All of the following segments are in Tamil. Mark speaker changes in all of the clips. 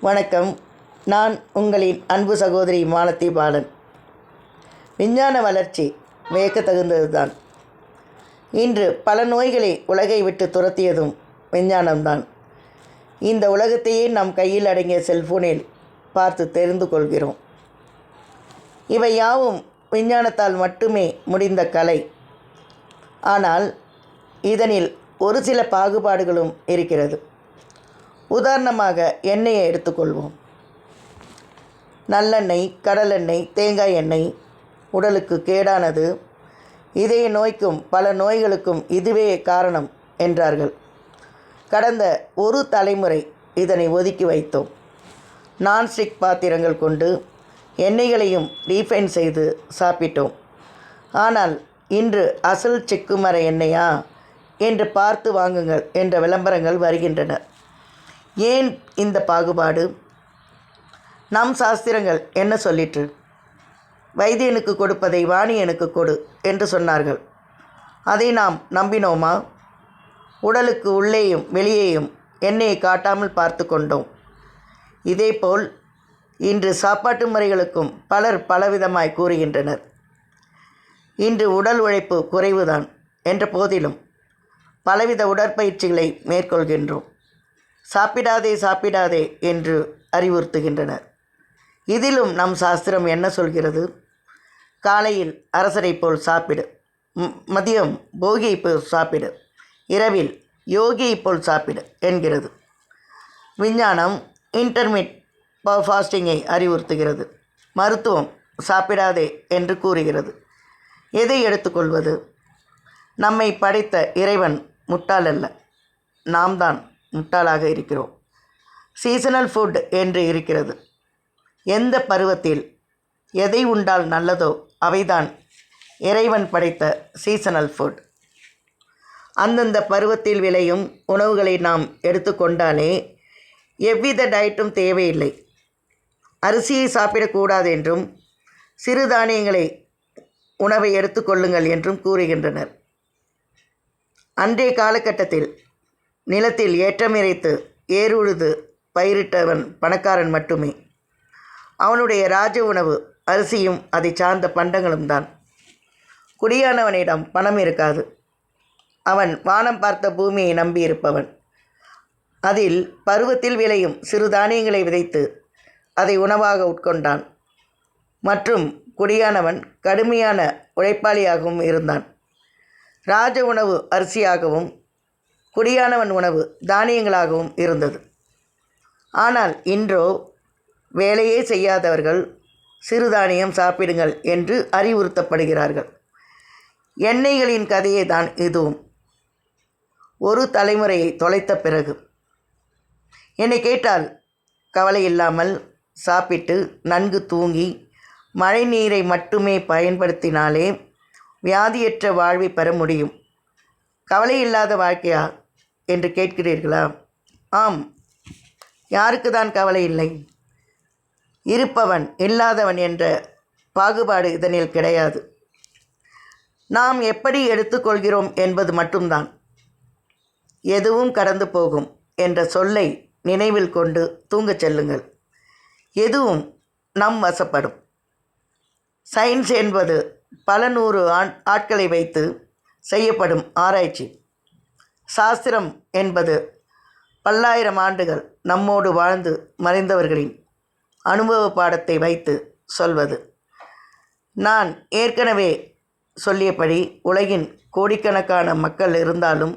Speaker 1: வணக்கம். நான் உங்களின் அன்பு சகோதரி மாலத்தி பாலன். விஞ்ஞான வளர்ச்சி வியக்கத்தகுந்ததுதான் இன்று பல நோய்களை உலகை விட்டு துரத்தியதும் விஞ்ஞானம்தான். இந்த உலகத்தையே நம் கையில் அடங்கிய செல்ஃபோனில் பார்த்து தெரிந்து கொள்கிறோம். இவை யாவும் விஞ்ஞானத்தால் மட்டுமே முடிந்த கலை. ஆனால் இதனில் ஒரு சில பாகுபாடுகளும் இருக்கிறது. உதாரணமாக எண்ணெயை எடுத்துக்கொள்வோம். நல்லெண்ணெய் கடலெண்ணெய் தேங்காய் எண்ணெய் உடலுக்கு கேடானது. இதய நோய்க்கும் பல நோய்களுக்கும் இதுவே காரணம் என்றார்கள். கடந்த ஒரு தலைமுறை இதனை ஒதுக்கி வைத்தோம். நான்ஸ்டிக் பாத்திரங்கள் கொண்டு எண்ணெய்களையும் ரீஃபைன் செய்து சாப்பிட்டோம். ஆனால் இன்று அசல் செக்குமர எண்ணெயா என்று பார்த்து வாங்குங்கள் என்ற விளம்பரங்கள் வருகின்றன. ஏன் இந்த பாகுபாடு? நம் சாஸ்திரங்கள் என்ன சொல்லிற்று? வைத்தியனுக்கு கொடுப்பதை வாணியனுக்கு கொடு என்று சொன்னார்கள். அதை நாம் நம்பினோமா? உடலுக்கு உள்ளேயும் வெளியேயும் எண்ணெயை காட்டாமல் பார்த்து கொண்டோம். இதேபோல் இன்று சாப்பாட்டு முறைகளுக்கும் பலர் பலவிதமாய் கூறுகின்றனர். இன்று உடல் உழைப்பு குறைவுதான் என்ற போதிலும் பலவித உடற்பயிற்சிகளை மேற்கொள்கின்றோம். சாப்பிடாதே சாப்பிடாதே என்று அறிவுறுத்துகின்றனர். இதிலும் நம் சாஸ்திரம் என்ன சொல்கிறது? காலையில் அரசரை போல் சாப்பிடு. மதியம் போகியை போல் சாப்பிடு. இரவில் யோகியை போல் சாப்பிடு என்கிறது. விஞ்ஞானம் இன்டர்மீட் ஃபாஸ்டிங்கை அறிவுறுத்துகிறது. மருத்துவம் சாப்பிடாதே என்று கூறுகிறது. எதை எடுத்துக்கொள்வது? நம்மை படைத்த இறைவன் முட்டாள் அல்ல. நாம் தான் முட்டாளாக இருக்கிறோம். சீசனல் ஃபுட் என்று இருக்கிறது. எந்த பருவத்தில் எதை உண்டால் நல்லதோ அவைதான் இறைவன் படைத்த சீசனல் ஃபுட் அந்தந்த பருவத்தில் விளையும் உணவுகளை நாம் எடுத்துக்கொண்டாலே எவ்வித டயட்டும் தேவையில்லை. அரிசியை சாப்பிடக்கூடாது என்றும் சிறுதானியங்களை உணவை எடுத்துக்கொள்ளுங்கள் என்றும் கூறுகின்றனர். அன்றைய காலகட்டத்தில் நிலத்தில் ஏற்றம் இறைத்து ஏறுழுது பயிரிட்டவன் பணக்காரன் மட்டுமே. அவனுடைய ராஜ உணவு அரிசியும் அதை சார்ந்த பண்டங்களும் தான் குடியானவனிடம் பணம் இருக்காது. அவன் வானம் பார்த்த பூமியை நம்பியிருப்பவன். அதில் பருவத்தில் விளையும் சிறு தானியங்களை விதைத்து அதை உணவாக உட்கொண்டான். மற்றும் குடியானவன் கடுமையான உழைப்பாளியாகவும் இருந்தான். ராஜ உணவு அரிசியாகவும் குடியானவன் உணவு தானியங்களாகவும் இருந்தது. ஆனால் இன்றோ வேலையே செய்யாதவர்கள் சிறுதானியம் சாப்பிடுங்கள் என்று அறிவுறுத்தப்படுகிறார்கள். எண்ணெய்களின் கதையே தான் இதுவும். ஒரு தலைமுறையை தொலைத்த பிறகு. என்னை கேட்டால் கவலை இல்லாமல் சாப்பிட்டு நன்கு தூங்கி மழை நீரை மட்டுமே பயன்படுத்தினாலே வியாதியற்ற வாழ்வை பெற முடியும். கவலை இல்லாத வாழ்க்கையா? என்று கேட்கிறீர்களா? ஆம். யாருக்கு தான் கவலை இல்லை. இருப்பவன் இல்லாதவன் என்ற பாகுபாடு இதனில் கிடையாது. நாம் எப்படி எடுத்துக்கொள்கிறோம் என்பது மட்டும்தான். எதுவும் கடந்து போகும் என்ற சொல்லை நினைவில் கொண்டு தூங்கச் செல்லுங்கள். எதுவும் நம் வசப்படும். சயின்ஸ் என்பது பல நூறு ஆண் ஆட்களை வைத்து செய்யப்படும் ஆராய்ச்சி. சாஸ்திரம் என்பது பல்லாயிரம் ஆண்டுகள் நம்மோடு வாழ்ந்து மறைந்தவர்களின் அனுபவ பாடத்தை வைத்து சொல்வது. நான் ஏற்கனவே சொல்லியபடி உலகின் கோடிக்கணக்கான மக்கள் இருந்தாலும்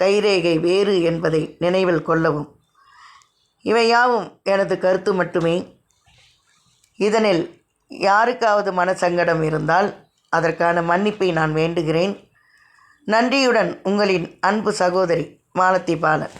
Speaker 1: கைரேகை வேறு என்பதை நினைவில் கொள்ளவும். இவையாவும் எனது கருத்து மட்டுமே. இதனில் யாருக்காவது மனசங்கடம் இருந்தால் அதற்கான மன்னிப்பை நான் வேண்டுகிறேன். நன்றியுடன் உங்களின் அன்பு சகோதரி மாலத்தி பாலன்